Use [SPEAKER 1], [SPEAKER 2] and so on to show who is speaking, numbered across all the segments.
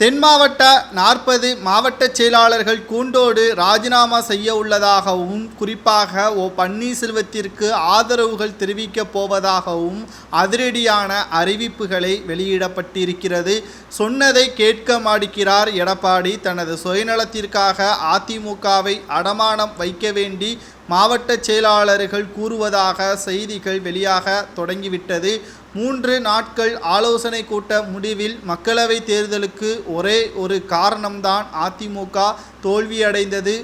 [SPEAKER 1] தென் மாவட்ட நாற்பது மாவட்ட செயலாளர்கள் கூண்டோடு ராஜினாமா செய்ய உள்ளதாகவும் குறிப்பாக ஓ பன்னீர்செல்வத்திற்கு ஆதரவுகள் தெரிவிக்கப் போவதாகவும் அதிரடியான அறிவிப்புகளை வெளியிடப்பட்டிருக்கிறது. சொன்னதை கேட்க மாடுக்கிறார் எடப்பாடி. தனது சுயநலத்திற்காக அதிமுகவை அடமானம் வைக்க வேண்டி மாவட்ட செயலாளர்கள் கூறுவதாக செய்திகள் வெளியாக தொடங்கிவிட்டது. மூன்று நாட்கள் ஆலோசனை கூட்ட முடிவில் மக்களவை தேர்தலுக்கு ஒரே ஒரு காரணம்தான் அதிமுக தோல்வியடைந்தது.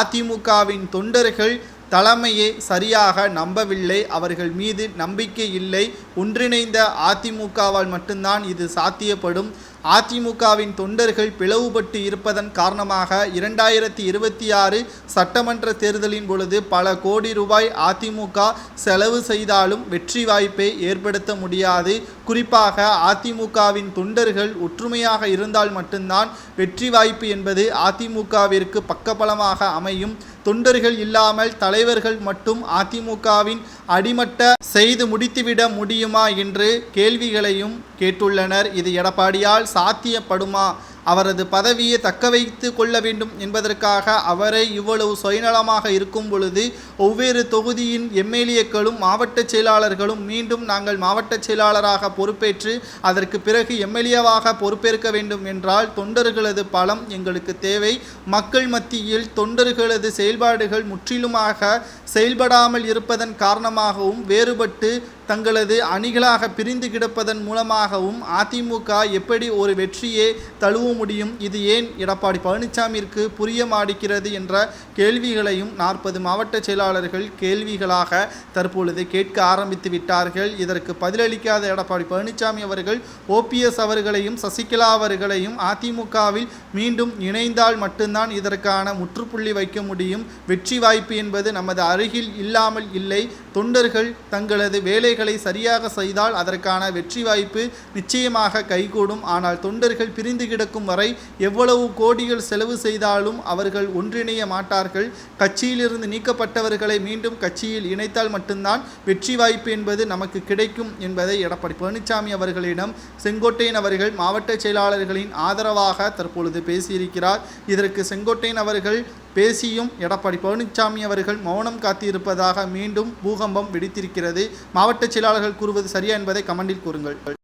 [SPEAKER 1] அதிமுகவின் தொண்டர்கள் தலைமையை சரியாக நம்பவில்லை அவர்கள் மீது நம்பிக்கை இல்லை. ஒன்றிணைந்த அதிமுகவால் மட்டும்தான் இது சாத்தியப்படும். அதிமுகவின் தொண்டர்கள் பிளவுபட்டு இருப்பதன் காரணமாக இரண்டாயிரத்தி இருபத்தி ஆறு சட்டமன்ற தேர்தலின் பொழுது பல கோடி ரூபாய் அதிமுக செலவு செய்தாலும் வெற்றி வாய்ப்பை ஏற்படுத்த முடியாது. குறிப்பாக அதிமுகவின் தொண்டர்கள் ஒற்றுமையாக இருந்தால் மட்டும்தான் வெற்றி வாய்ப்பு என்பது அதிமுகவிற்கு பக்கபலமாக அமையும். தொண்டர்கள் இல்லாமல் தலைவர்கள் மட்டும் அதிமுகவின் அடிமட்ட செய்து முடித்துவிட முடியுமா என்று கேள்விகளையும் கேட்டுள்ளனர். இது எடப்பாடியால் சாத்தியப்படுமா அவரது பதவியை தக்க வைத்து கொள்ள வேண்டும் என்பதற்காக அவரை இவ்வளவு சுயநலமாக இருக்கும் பொழுது ஒவ்வொரு தொகுதியின் எம்எல்ஏக்களும் மாவட்ட செயலாளர்களும் மீண்டும் நாங்கள் மாவட்ட செயலாளராக பொறுப்பேற்று அதற்கு பிறகு எம்எல்ஏவாக பொறுப்பேற்க வேண்டும் என்றால் தொண்டர்களது பலம் எங்களுக்கு தேவை. மக்கள் மத்தியில் தொண்டர்களது செயல்பாடுகள் முற்றிலுமாக செயல்படாமல் இருப்பதன் காரணமாகவும் வேறுபட்டு தங்களது அணிகளாக பிரிந்து கிடப்பதன் மூலமாகவும் அதிமுக எப்படி ஒரு வெற்றியை தழுவ முடியும்? இது ஏன் எடப்பாடி பழனிசாமிற்கு புரிய மாடிக்கிறது என்ற கேள்விகளையும் நாற்பது மாவட்ட செயலாளர்கள் கேள்விகளாக தற்பொழுது கேட்க ஆரம்பித்து விட்டார்கள். இதற்கு பதிலளிக்காத எடப்பாடி பழனிசாமி அவர்கள் ஓபிஎஸ் அவர்களையும் சசிகலா அவர்களையும் அதிமுகவில் மீண்டும் இணைந்தால் மட்டும்தான் இதற்கான முற்றுப்புள்ளி வைக்க முடியும். வெற்றி வாய்ப்பு என்பது நமது அருகில் இல்லாமல் இல்லை. தொண்டர்கள் தங்களது வேலை வேலைகளை சரியாக செய்தால் அதற்கான வெற்றி வாய்ப்பு நிச்சயமாக கைகூடும். ஆனால் தொண்டர்கள் பிரிந்து கிடக்கும் வரை எவ்வளவு கோடிகள் செலவு செய்தாலும் அவர்கள் ஒன்றிணைய மாட்டார்கள். கட்சியிலிருந்து நீக்கப்பட்டவர்களை மீண்டும் கட்சியில் இணைத்தால் மட்டும்தான் வெற்றி வாய்ப்பு என்பது நமக்கு கிடைக்கும் என்பதை எடப்பாடி பழனிசாமி அவர்களிடம் செங்கோட்டையன் அவர்கள் மாவட்ட செயலாளர்களின் ஆதரவாக தற்பொழுது பேசியிருக்கிறார். இதற்கு செங்கோட்டையன் அவர்கள் பேசியும் எடப்பாடி பழனிசாமி அவர்கள் மௌனம் காத்திருப்பதாக மீண்டும் பூகம்பம் வெடித்திருக்கிறது. மாவட்ட மாவட்ட செயலாளர்கள் கூறுவது சரியா என்பதை கமெண்டில் கூறுங்கள்.